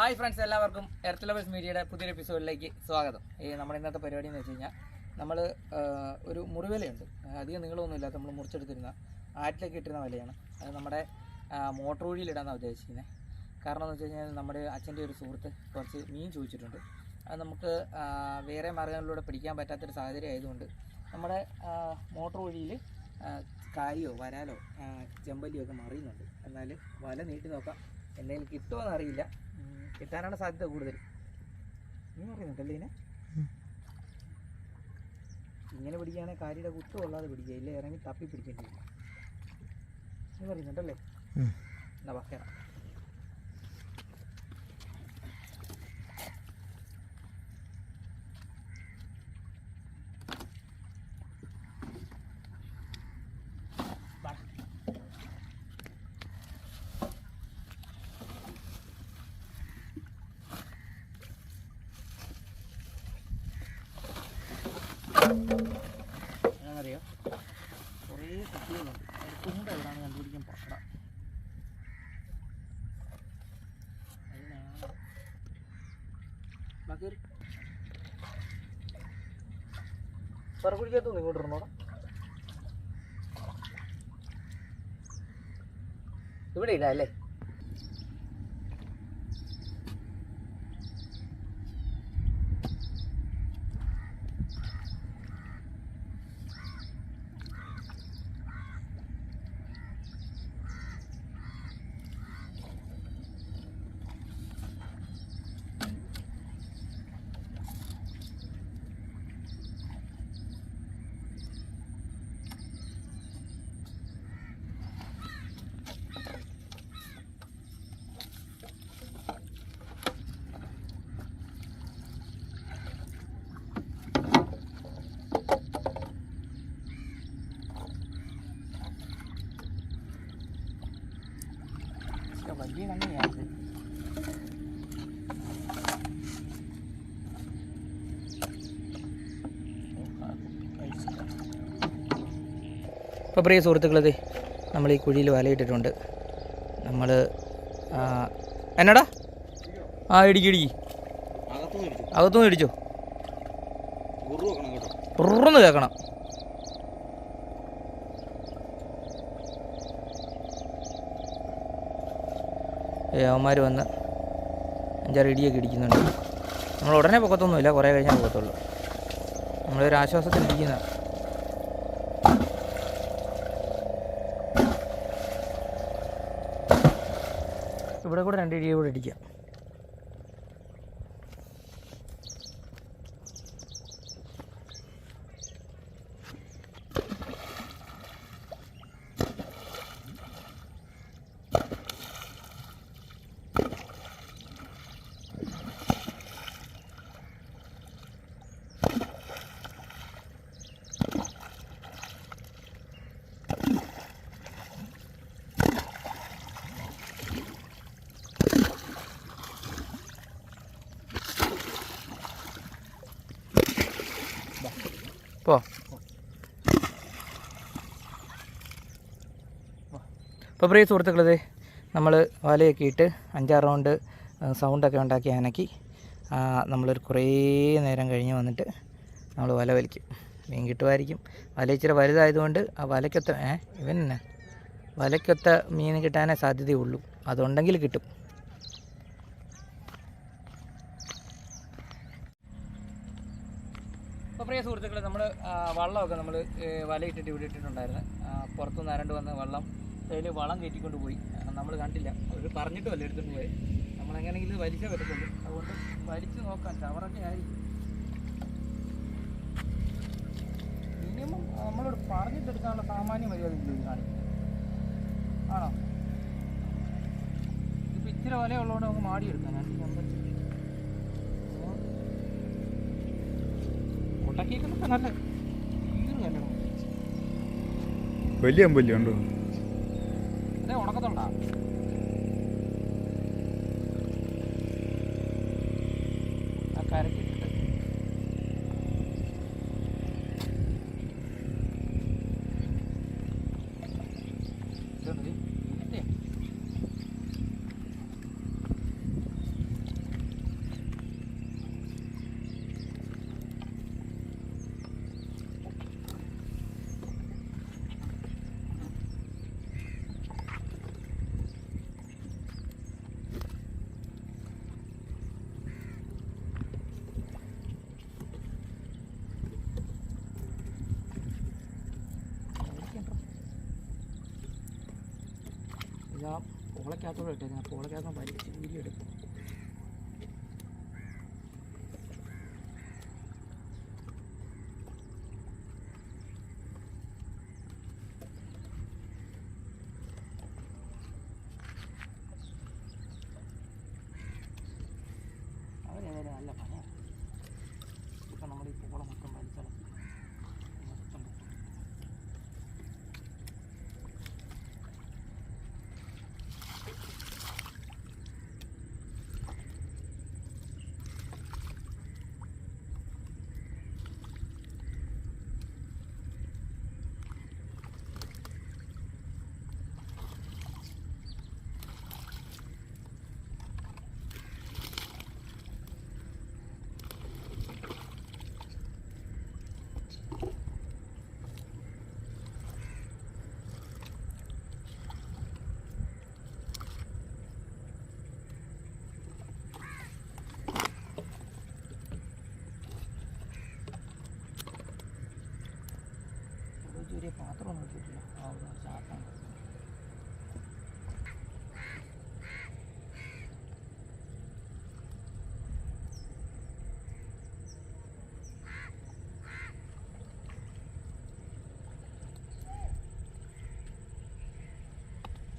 Hi friends എല്ലാവർക്കും earth lovers മീഡിയയുടെ പുതിയൊരു എപ്പിസോഡിലേക്ക് സ്വാഗതം. ഈ നമ്മുടെ ഇന്നത്തെ പരിപാടി എന്ന് വെച്ച് കഴിഞ്ഞാൽ നമ്മൾ ഒരു മുറിവിലയുണ്ട്. അധികം നീളമൊന്നും ഇല്ലാത്ത നമ്മൾ മുറിച്ചെടുത്തിരുന്ന ആറ്റിലേക്ക് ഇട്ടിരുന്ന വിലയാണ്. അത് നമ്മുടെ മോട്ടോർ വഴിയിലിടാനാണ് ഉദ്ദേശിക്കുന്നത് കാരണം എന്ന് വെച്ച് കഴിഞ്ഞാൽ നമ്മുടെ അച്ഛന്റെ ഒരു സുഹൃത്ത് കുറച്ച് മീൻ ചോദിച്ചിട്ടുണ്ട്. അത് നമുക്ക് വേറെ മാർഗങ്ങളിലൂടെ പിടിക്കാൻ പറ്റാത്തൊരു സാഹചര്യം ആയതുകൊണ്ട് നമ്മുടെ മോട്ടോർ വഴിയിൽ കാരിയോ വരാലോ ചെമ്പല്ലിയോ ഒക്കെ മറിയുന്നുണ്ട്. എന്നാൽ വല നീട്ടി നോക്കാം. എന്തെങ്കിലും കിട്ടുമോ എന്നറിയില്ല കിട്ടാനാണ് സാധ്യത കൂടുതൽ. നീ പറയുന്നുണ്ടല്ലേ ഇതിനെ? ഇങ്ങനെ പിടിക്കുകയാണെങ്കിൽ കാരിയുടെ കുത്തു കൊള്ളാതെ പിടിക്കുക. ഇല്ലേ? ഇറങ്ങി തപ്പി പിടിക്കേണ്ടി വരും. നീ പറയുന്നുണ്ടല്ലേ എന്നാ വാ പറക്കുടിക്കകത്തുനിന്ന് ഇങ്ങോട്ട് ഇറങ്ങോടാ ഇവിടെ ഇടാം അല്ലേ? ഇപ്പോൾ പ്രിയ സുഹൃത്തുക്കളത് നമ്മൾ ഈ കുഴിയിൽ വലയിട്ടിട്ടുണ്ട്. നമ്മൾ എന്നടാ? ആ ഇടിക്കി ഇടിക്കി. അകത്തുനിന്ന് ഇടിച്ചോ? ഉറന്ന് കേൾക്കണം ഏ അവന്മാർ വന്ന് അഞ്ചാറ് ഇടിയൊക്കെ ഇടിക്കുന്നുണ്ട്. നമ്മൾ ഉടനെ പൊക്കത്തൊന്നുമില്ല കുറേ കഴിഞ്ഞാൽ പോകത്തുള്ളൂ നമ്മളൊരു ആശ്വാസത്തിൽ ഇരിക്കുന്ന ഇവിടെ കൂടെ രണ്ട് ഇടിയും കൂടെ ഇടിക്കാം. പോ. ഇപ്പോൾ പ്രിയ സുഹൃത്തുക്കളത് നമ്മൾ വലയൊക്കെ ഇട്ട് അഞ്ചാറ് റൗണ്ട് സൗണ്ടൊക്കെ ഉണ്ടാക്കി അനക്കി. നമ്മളൊരു കുറേ നേരം കഴിഞ്ഞ് വന്നിട്ട് നമ്മൾ വല വലിക്കും. മീൻ കിട്ടുമായിരിക്കും. വല ഇച്ചിരി വലുതായതുകൊണ്ട് ആ വലയ്ക്കൊത്ത ഏ ഇവൻ തന്നെ വലയ്ക്കൊത്ത മീൻ കിട്ടാനേ സാധ്യതയുള്ളൂ. അതുണ്ടെങ്കിൽ കിട്ടും അപ്പോൾ പ്രിയ സുഹൃത്തുക്കളെ നമ്മൾ വള്ളമൊക്കെ നമ്മൾ വലയിട്ടിട്ട് ഇവിടെ ഇട്ടിട്ടുണ്ടായിരുന്നു. പുറത്തുനിന്ന് ആരണ്ട് വന്ന് വള്ളം അതിൽ വളം കയറ്റിക്കൊണ്ട് പോയി. നമ്മൾ കണ്ടില്ല. അവർ പറഞ്ഞിട്ടുമല്ല എടുത്തിട്ട് പോയി. നമ്മൾ വലിച്ച പറ്റത്തുള്ളൂ. അതുകൊണ്ട് വലിച്ചു നോക്കാം. ചവറൊക്കെ ആയിരിക്കും മിനിമം നമ്മളോട് പറഞ്ഞിട്ടെടുക്കാനുള്ള സാമാന്യ മര്യാദ കാണിക്കും ആണോ? ഇപ്പം ഇച്ചിരി വലയുള്ളതുകൊണ്ട് നമുക്ക് മാടിയെടുക്കാം. ഞാൻ വലിയ അമ്പല്ലി ഉണ്ടോ അതെ ഉണക്കത്തുണ്ടാ ആ കരക്കിട്ടിട്ട് ഇതുണ്ട് ഇത്. ഇല്ലേ? ഇതാ പോളക്കകത്തോടെ ഇട്ടേക്കുന്നത് വലിച്ച് ഊരിയെടുക്കും അവരേതായാലും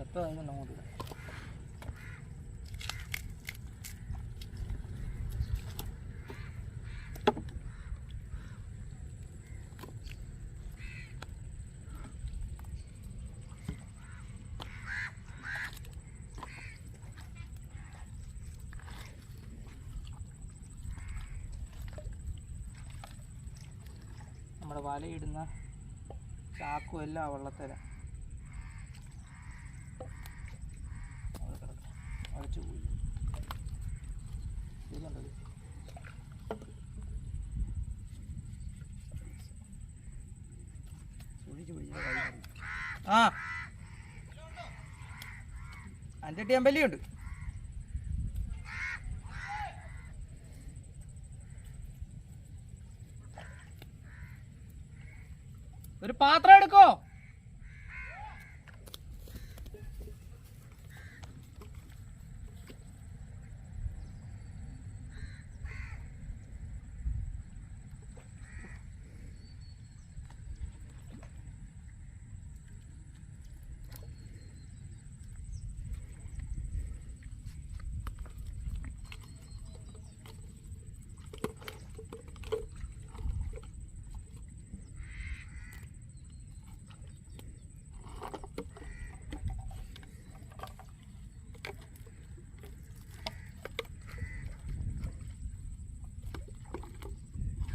아빠 이거 너무 어려 നമ്മുടെ വലയിടുന്ന ചാക്കും എല്ലാം ആ വെള്ളത്തിൽ പോയി. ആ. അഞ്ചെട്ടി അമ്പലിയുണ്ട് ഒരു പാത്രം എടുക്കോ?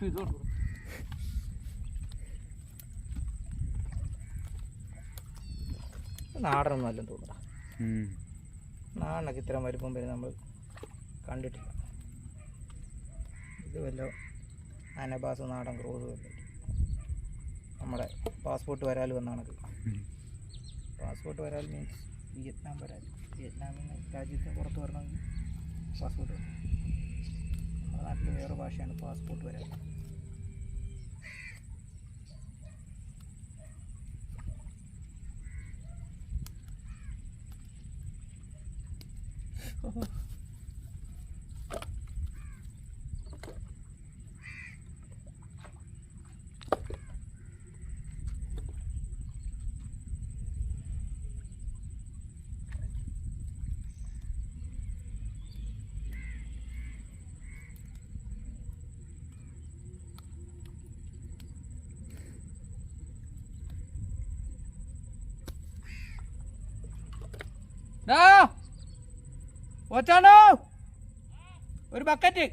ഇതുണ്ട് നാടനൊന്നും അല്ലെന്ന് തോന്നുന്നു നാടനൊക്കെ ഇത്തരം വലുപ്പം വരെ നമ്മൾ കണ്ടിട്ടില്ല. ഇത് വല്ല അനബാസ് നാടൻ ക്രോസ് നമ്മുടെ പാസ്പോർട്ട് വരാൽ വന്നാണത് പാസ്പോർട്ട് വരാൽ മീൻസ് വിയറ്റ്നാം വരാൽ. വിയറ്റ്നാമിൽ നിന്ന് രാജ്യത്തിന് പുറത്ത് വരണമെങ്കിൽ പാസ്പോർട്ട് വേണം നമ്മുടെ നാട്ടിൽ വേറെ ഭാഷയാണ് പാസ്പോർട്ട് വരാൽ 야! ഓച്ചാണോ ഒരു ബക്കറ്റ്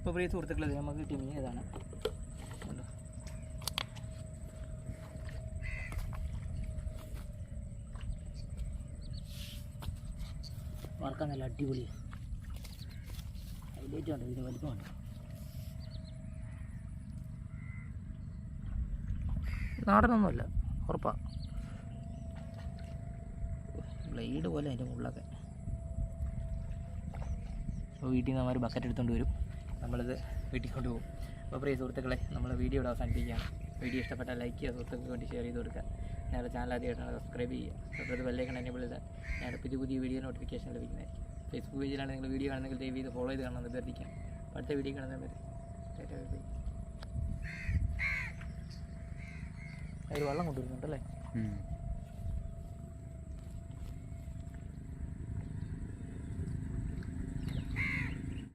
ഇപ്പോൾ പ്രിയ സുഹൃത്തുക്കളത് നമുക്ക് കിട്ടിയ മീൻ ഇതാണ് വറക്കാൻ നല്ല അടിപൊളി. ഹൈലൈറ്റ് ഇതിന് വലിപ്പമുണ്ട് നാടനൊന്നുമല്ല ഉറപ്പാ. ബ്ലേഡ് പോലെ അതിന്റെ മുകളിലൊക്കെ വീട്ടിൽ നിന്ന് അവർ ബക്കറ്റ് എടുത്തുകൊണ്ട് വരും. നമ്മളിത് വീട്ടിൽ കൊണ്ടുപോകും അപ്പോൾ പ്രിയ സുഹൃത്തുക്കളെ നമ്മൾ വീഡിയോ ഇവിടെ അവസാനിപ്പിക്കുകയാണ്. വീഡിയോ ഇഷ്ടപ്പെട്ടാൽ ലൈക്ക് ചെയ്യുക സുഹൃത്തുക്കൾക്ക് വേണ്ടി ഷെയർ ചെയ്ത് കൊടുക്കുക. ഞങ്ങളുടെ ചാനൽ ആദ്യമായിട്ടാണ് സബ്സ്ക്രൈബ് ചെയ്യുക. തൊട്ടടുത്ത് ബെല്ലൈക്കൺ എനേബിൾ ചെയ്താൽ ഞങ്ങളുടെ പുതിയ പുതിയ വീഡിയോ നോട്ടിഫിക്കേഷൻ ലഭിക്കുന്നതായിരിക്കും. ഫേസ്ബുക്ക് പേജിലാണ് നിങ്ങൾ വീഡിയോ കാണുന്നെങ്കിൽ ദയവ് ചെയ്ത് ഫോളോ ചെയ്ത് കാണാൻ അഭ്യർത്ഥിക്കാം അടുത്ത വീഡിയോ കാണുന്നതിന് വരെ അതിൽ വെള്ളം കൊണ്ടുവരുന്നുണ്ടല്ലേ.